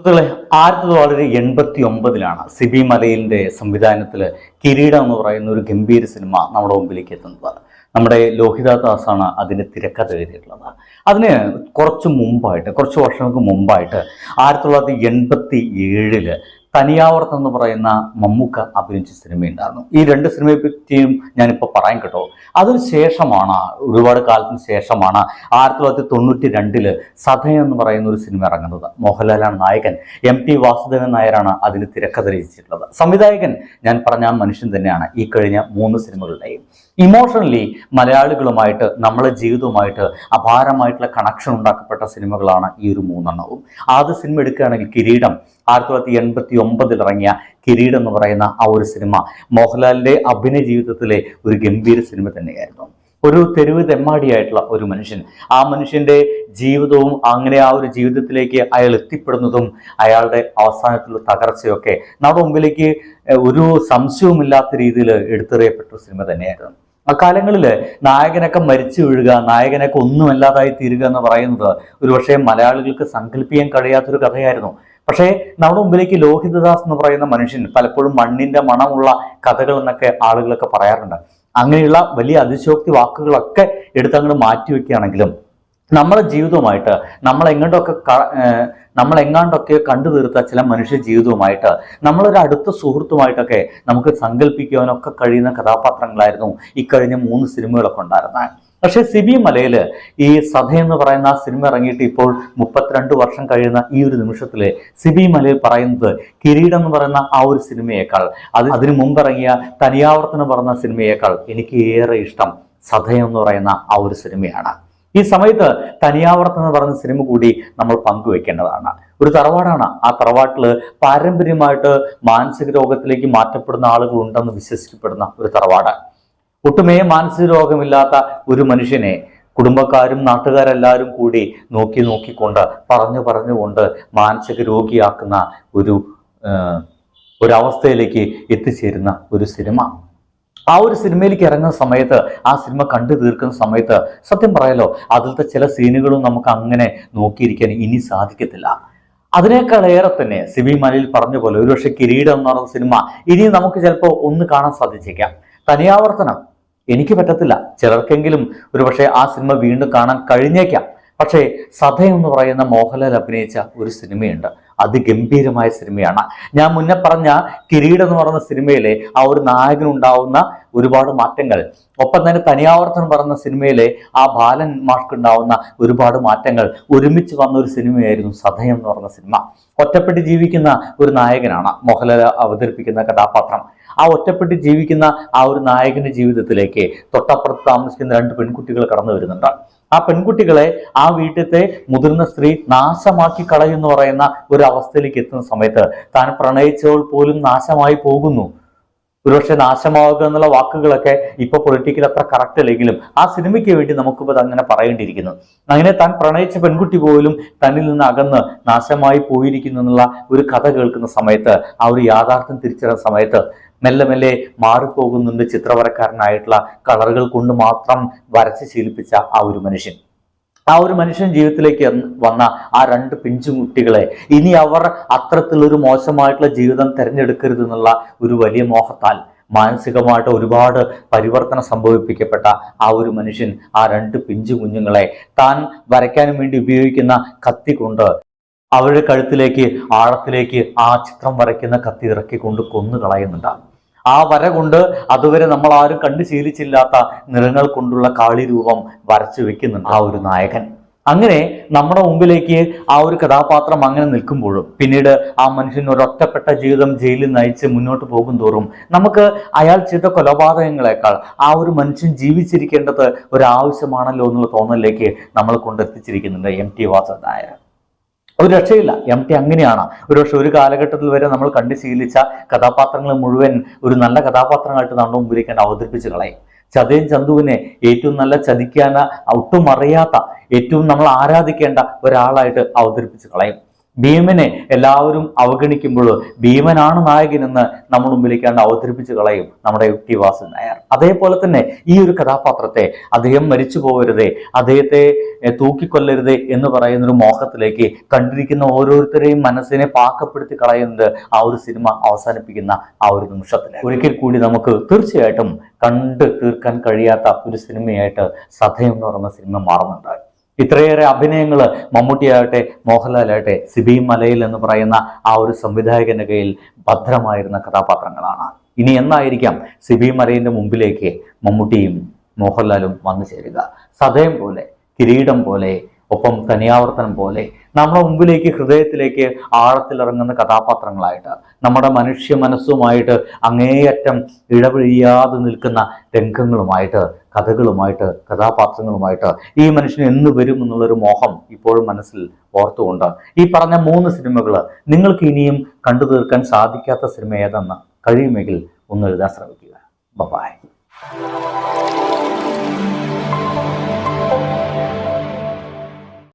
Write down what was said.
സുഹൃത്തുക്കളെ ആയിരത്തി തൊള്ളായിരത്തി എൺപത്തി ഒമ്പതിലാണ് സിബി മലയിലിന്റെ സംവിധാനത്തിൽ കിരീടം എന്ന് പറയുന്ന ഒരു ഗംഭീര സിനിമ നമ്മുടെ മുമ്പിലേക്ക് എത്തുന്നത്. നമ്മുടെ ലോഹിതാദാസാണ് അതിന്റെ തിരക്കഥ എഴുതിയിട്ടുള്ളത്. അതിന് കുറച്ച് മുമ്പായിട്ട് കുറച്ച് വർഷങ്ങൾക്ക് മുമ്പായിട്ട് ആയിരത്തി തൊള്ളായിരത്തി എൺപത്തി ഏഴിൽ തനിയാവർത്തം എന്ന് പറയുന്ന മമ്മൂക്ക അഭിനയിച്ച സിനിമയുണ്ടായിരുന്നു ഈ രണ്ട് സിനിമയെ പറ്റിയും ഞാനിപ്പോൾ പറയാൻ കേട്ടോ. അതിന് ശേഷമാണ് ഒരുപാട് കാലത്തിന് ശേഷമാണ് ആയിരത്തി തൊള്ളായിരത്തി തൊണ്ണൂറ്റി രണ്ടിൽ സധയം എന്ന് പറയുന്ന ഒരു സിനിമ ഇറങ്ങുന്നത്. മോഹൻലാലാണ് നായകൻ. എം ടി വാസുദേവൻ നായരാണ് അതിന് തിരക്കഥ രചിച്ചിട്ടുള്ളത്. സംവിധായകൻ ഞാൻ പറഞ്ഞ മനുഷ്യൻ തന്നെയാണ് ഈ കഴിഞ്ഞ മൂന്ന് സിനിമകളുടെയും. ഇമോഷണലി മലയാളികളുമായിട്ട് നമ്മളെ ജീവിതവുമായിട്ട് അപാരമായിട്ടുള്ള കണക്ഷൻ ഉണ്ടാക്കപ്പെട്ട സിനിമകളാണ് ഈ ഒരു മൂന്നെണ്ണവും. ആദ്യ സിനിമ എടുക്കുകയാണെങ്കിൽ കിരീടം ആയിരത്തി തൊള്ളായിരത്തി എൺപത്തി ഒമ്പതിൽ ഇറങ്ങിയ കിരീടം എന്ന് പറയുന്ന ആ ഒരു സിനിമ മോഹൻലാലിന്റെ അഭിനയ ജീവിതത്തിലെ ഒരു ഗംഭീര സിനിമ തന്നെയായിരുന്നു. ഒരു തെരുവ് തെമ്മാടിയായിട്ടുള്ള ഒരു മനുഷ്യൻ. ആ മനുഷ്യന്റെ ജീവിതവും അങ്ങനെ ആ ഒരു ജീവിതത്തിലേക്ക് അയാൾ എത്തിപ്പെടുന്നതും അയാളുടെ അവസാനത്തിലുള്ള തകർച്ചയൊക്കെ നമ്മുടെ മുമ്പിലേക്ക് ഒരു സംശയവുമില്ലാത്ത രീതിയിൽ എടുത്തെറിയപ്പെട്ട സിനിമ തന്നെയായിരുന്നു. അക്കാലങ്ങളിൽ നായകനൊക്കെ മരിച്ചു വീഴുക നായകനൊക്കെ ഒന്നുമല്ലാതായി തീരുക എന്ന് പറയുന്നത് ഒരുപക്ഷെ മലയാളികൾക്ക് സങ്കല്പിക്കാൻ കഴിയാത്തൊരു കഥയായിരുന്നു. പക്ഷേ നമ്മുടെ മുമ്പിലേക്ക് ലോഹിതദാസ് എന്ന് പറയുന്ന മനുഷ്യൻ പലപ്പോഴും മണ്ണിന്റെ മണമുള്ള കഥകൾ എന്നൊക്കെ ആളുകളൊക്കെ പറയാറുണ്ട്. അങ്ങനെയുള്ള വലിയ അതിശോക്തി വാക്കുകളൊക്കെ എടുത്തങ്ങോട്ട് മാറ്റി വെക്കുകയാണെങ്കിലും നമ്മുടെ ജീവിതവുമായിട്ട് നമ്മൾ എങ്ങോട്ടൊക്കെ നമ്മൾ എങ്ങാണ്ടൊക്കെ കണ്ടു തീർത്ത ചില മനുഷ്യ ജീവിതവുമായിട്ട് നമ്മളൊരു അടുത്ത സുഹൃത്തുമായിട്ടൊക്കെ നമുക്ക് സങ്കല്പിക്കുവാനൊക്കെ കഴിയുന്ന കഥാപാത്രങ്ങളായിരുന്നു ഇക്കഴിഞ്ഞ മൂന്ന് സിനിമകളൊക്കെ ഉണ്ടായിരുന്നത്. പക്ഷേ സിബി മലയിൽ ഈ സഭ എന്ന് പറയുന്ന സിനിമ ഇറങ്ങിയിട്ട് ഇപ്പോൾ മുപ്പത്തിരണ്ട് വർഷം കഴിയുന്ന ഈ ഒരു നിമിഷത്തിൽ സിബി മലയിൽ പറയുന്നത് കിരീടം എന്ന് പറയുന്ന ആ ഒരു സിനിമയേക്കാൾ അത് അതിനു മുമ്പ് ഇറങ്ങിയ തനിയാവർത്തനം പറഞ്ഞ സിനിമയേക്കാൾ എനിക്ക് ഏറെ ഇഷ്ടം സഭ എന്ന് പറയുന്ന ആ ഒരു സിനിമയാണ്. ഈ സമയത്ത് തനിയാവർത്തനം എന്ന് പറയുന്ന സിനിമ കൂടി നമ്മൾ പങ്കുവെക്കേണ്ടതാണ്. ഒരു തറവാടാണ്. ആ തറവാട്ടിൽ പാരമ്പര്യമായിട്ട് മാനസിക രോഗത്തിലേക്ക് മാറ്റപ്പെടുന്ന ആളുകൾ ഉണ്ടെന്ന് വിശ്വസിക്കപ്പെടുന്ന ഒരു തറവാട് ഒട്ടുമേ മാനസിക രോഗമില്ലാത്ത ഒരു മനുഷ്യനെ കുടുംബക്കാരും നാട്ടുകാരെല്ലാവരും കൂടി നോക്കി നോക്കിക്കൊണ്ട് പറഞ്ഞു പറഞ്ഞുകൊണ്ട് മാനസിക രോഗിയാക്കുന്ന ഒരു ഒരവസ്ഥയിലേക്ക് എത്തിച്ചേരുന്ന ഒരു സിനിമ. ആ ഒരു സിനിമയിലേക്ക് ഇറങ്ങുന്ന സമയത്ത് ആ സിനിമ കണ്ടു തീർക്കുന്ന സമയത്ത് സത്യം പറയാലോ അതിലത്തെ ചില സീനുകളും നമുക്ക് അങ്ങനെ നോക്കിയിരിക്കാൻ ഇനി സാധിക്കത്തില്ല. അതിനേക്കാളേറെ തന്നെ സിബി മലയിൽ പറഞ്ഞ പോലെ ഒരുപക്ഷെ കിരീടം എന്ന് പറയുന്ന സിനിമ ഇനി നമുക്ക് ചിലപ്പോൾ ഒന്ന് കാണാൻ സാധിച്ചേക്കാം. തനിയാവർത്തനം. എനിക്ക് പറ്റത്തില്ല. ചിലർക്കെങ്കിലും ഒരുപക്ഷെ ആ സിനിമ വീണ്ടും കാണാൻ കഴിഞ്ഞേക്കാം. പക്ഷേ സഭ എന്ന് പറയുന്ന മോഹൻലാൽ അഭിനയിച്ച ഒരു സിനിമയുണ്ട്. അതിഗംഭീരമായ സിനിമയാണ്. ഞാൻ മുന്നേ പറഞ്ഞ കിരീടം എന്ന് പറയുന്ന സിനിമയിലെ ആ ഒരു നായകനുണ്ടാവുന്ന ഒരുപാട് മാറ്റങ്ങൾ. ഒപ്പം തന്നെ തനിയാവർത്തനം പറയുന്ന സിനിമയിലെ ആ ബാലൻ മാർക്കുണ്ടാവുന്ന ഒരുപാട് മാറ്റങ്ങൾ. ഒരുമിച്ച് വന്ന ഒരു സിനിമയായിരുന്നു സഭയം എന്ന് പറയുന്ന സിനിമ. ഒറ്റപ്പെട്ട് ജീവിക്കുന്ന ഒരു നായകനാണ് മോഹൻലാൽ അവതരിപ്പിക്കുന്ന കഥാപാത്രം. ആ ഒറ്റപ്പെട്ട് ജീവിക്കുന്ന ആ ഒരു നായകന്റെ ജീവിതത്തിലേക്ക് തൊട്ടപ്പുറത്ത് താമസിക്കുന്ന രണ്ട് പെൺകുട്ടികൾ കടന്നു വരുന്നുണ്ട്. ആ പെൺകുട്ടികളെ ആ വീട്ടിലത്തെ മുതിർന്ന സ്ത്രീ നാശമാക്കി കളയുന്നു പറയുന്ന ഒരു അവസ്ഥയിലേക്ക് എത്തുന്ന സമയത്ത് താൻ പ്രണയിച്ചവൾ പോലും നാശമായി പോകുന്നു. ഒരുപക്ഷെ നാശമാവുക എന്നുള്ള വാക്കുകളൊക്കെ ഇപ്പൊ പൊളിറ്റിക്കൽ അത്ര കറക്റ്റ് അല്ലെങ്കിലും ആ സിനിമയ്ക്ക് വേണ്ടി നമുക്കിപ്പോൾ അങ്ങനെ പറയേണ്ടിയിരിക്കുന്നു. അങ്ങനെ താൻ പ്രണയിച്ച പെൺകുട്ടി പോലും തന്നിൽ നിന്ന് അകന്ന് നാശമായി പോയിരിക്കുന്നു എന്നുള്ള ഒരു കഥ കേൾക്കുന്ന സമയത്ത് ആ ഒരു യാഥാർത്ഥ്യം തിരിച്ചറിയുന്ന സമയത്ത് മെല്ലെ മെല്ലെ മാറിപ്പോകുന്നുണ്ട് ചിത്രവരക്കാരനായിട്ടുള്ള കളറുകൾ കൊണ്ട് മാത്രം വരച്ച് ശീലിപ്പിച്ച ആ ഒരു മനുഷ്യൻ. ആ ഒരു മനുഷ്യൻ ജീവിതത്തിലേക്ക് വന്ന ആ രണ്ട് പിഞ്ചുകുട്ടികളെ ഇനി അവർ അത്തരത്തിലൊരു മോശമായിട്ടുള്ള ജീവിതം തിരഞ്ഞെടുക്കരുത് എന്നുള്ള ഒരു വലിയ മോഹത്താൽ മാനസികമായിട്ട് ഒരുപാട് പരിവർത്തനം സംഭവിപ്പിക്കപ്പെട്ട ആ ഒരു മനുഷ്യൻ ആ രണ്ട് പിഞ്ചു കുഞ്ഞുങ്ങളെ താൻ വരയ്ക്കാനും വേണ്ടി ഉപയോഗിക്കുന്ന കത്തി കൊണ്ട് അവരുടെ കഴുത്തിലേക്ക് ആഴത്തിലേക്ക് ആ ചിത്രം വരയ്ക്കുന്ന കത്തി ഇറക്കി കൊണ്ട് കൊന്നു കളയുന്നുണ്ട് ആ വര കൊണ്ട് അതുവരെ നമ്മൾ ആരും കണ്ടു ശീലിച്ചില്ലാത്ത നിറങ്ങൾ കൊണ്ടുള്ള കാളി രൂപം വരച്ചു വെക്കുന്നുണ്ട് ആ ഒരു നായകൻ. അങ്ങനെ നമ്മുടെ മുമ്പിലേക്ക് ആ ഒരു കഥാപാത്രം അങ്ങനെ നിൽക്കുമ്പോഴും പിന്നീട് ആ മനുഷ്യൻ ഒരു ഒറ്റപ്പെട്ട ജീവിതം ജയിലിൽ നയിച്ച് മുന്നോട്ട് പോകും തോറും നമുക്ക് അയാൾ ചെയ്ത കൊലപാതകങ്ങളെക്കാൾ ആ ഒരു മനുഷ്യൻ ജീവിച്ചിരിക്കേണ്ടത് ഒരു ആവശ്യമാണല്ലോ എന്നുള്ള തോന്നലിലേക്ക് നമ്മൾ കൊണ്ടെത്തിച്ചിരിക്കുന്നുണ്ട് എം ടി വാസൻ നായർ. ഒരു രക്ഷയില്ല. എം ടി അങ്ങനെയാണ്. ഒരുപക്ഷെ ഒരു കാലഘട്ടത്തിൽ വരെ നമ്മൾ കണ്ടു ശീലിച്ച കഥാപാത്രങ്ങൾ മുഴുവൻ ഒരു നല്ല കഥാപാത്രങ്ങളായിട്ട് നമ്മുടെ മുമ്പിലേക്ക് അവതരിപ്പിച്ച് കളയും. ചതയും ചന്തുവിനെ ഏറ്റവും നല്ല ചതിക്കാന ഒട്ടും അറിയാത്ത ഏറ്റവും നമ്മൾ ആരാധിക്കേണ്ട ഒരാളായിട്ട് അവതരിപ്പിച്ച് കളയും. ഭീമനെ എല്ലാവരും അവഗണിക്കുമ്പോൾ ഭീമനാണ് നായകൻ എന്ന് നമ്മൾ മുമ്പിലേക്കാണ്ട് അവതരിപ്പിച്ച് കളയും നമ്മുടെ യു ടി വാസൻ നായർ. അതേപോലെ തന്നെ ഈ ഒരു കഥാപാത്രത്തെ അദ്ദേഹം മരിച്ചു പോകരുതേ അദ്ദേഹത്തെ തൂക്കിക്കൊല്ലരുതേ എന്ന് പറയുന്ന ഒരു മോഹത്തിലേക്ക് കണ്ടിരിക്കുന്ന ഓരോരുത്തരെയും മനസ്സിനെ പാകപ്പെടുത്തി കളയുന്നത് ആ ഒരു സിനിമ അവസാനിപ്പിക്കുന്ന ആ ഒരു നിമിഷത്തിൽ ഒരിക്കൽ കൂടി നമുക്ക് തീർച്ചയായിട്ടും കണ്ട് തീർക്കാൻ കഴിയാത്ത ഒരു സിനിമയായിട്ട് സധയം എന്ന് പറയുന്ന സിനിമ മാറുന്നുണ്ട്. ഇത്രയേറെ അഭിനയങ്ങൾ മമ്മൂട്ടിയാകട്ടെ മോഹൻലാലാകട്ടെ സിബി മലയിൽ എന്ന് പറയുന്ന ആ ഒരു സംവിധായകന്റെ കയ്യിൽ ഭദ്രമായിരുന്ന കഥാപാത്രങ്ങളാണ്. ഇനി എന്നായിരിക്കാം സിബി മലയിന്റെ മുമ്പിലേക്ക് മമ്മൂട്ടിയും മോഹൻലാലും വന്നു ചേരുക. സദയം പോലെ കിരീടം പോലെ ഒപ്പം തനിയാവർത്തനം പോലെ നമ്മുടെ മുമ്പിലേക്ക് ഹൃദയത്തിലേക്ക് ആഴത്തിലിറങ്ങുന്ന കഥാപാത്രങ്ങളായിട്ട് നമ്മുടെ മനുഷ്യ മനസ്സുമായിട്ട് അങ്ങേയറ്റം ഇടപഴിയാതെ നിൽക്കുന്ന രംഗങ്ങളുമായിട്ട് കഥകളുമായിട്ട് കഥാപാത്രങ്ങളുമായിട്ട് ഈ മനുഷ്യൻ എന്ന് വരും എന്നുള്ളൊരു മോഹം ഇപ്പോഴും മനസ്സിൽ ഓർത്തുകൊണ്ട് ഈ പറഞ്ഞ മൂന്ന് സിനിമകൾ നിങ്ങൾക്ക് ഇനിയും കണ്ടു തീർക്കാൻ സാധിക്കാത്ത സിനിമ ഏതെന്ന് കഴിയുമെങ്കിൽ ഒന്ന് എഴുതാൻ ശ്രമിക്കുക. ബൈ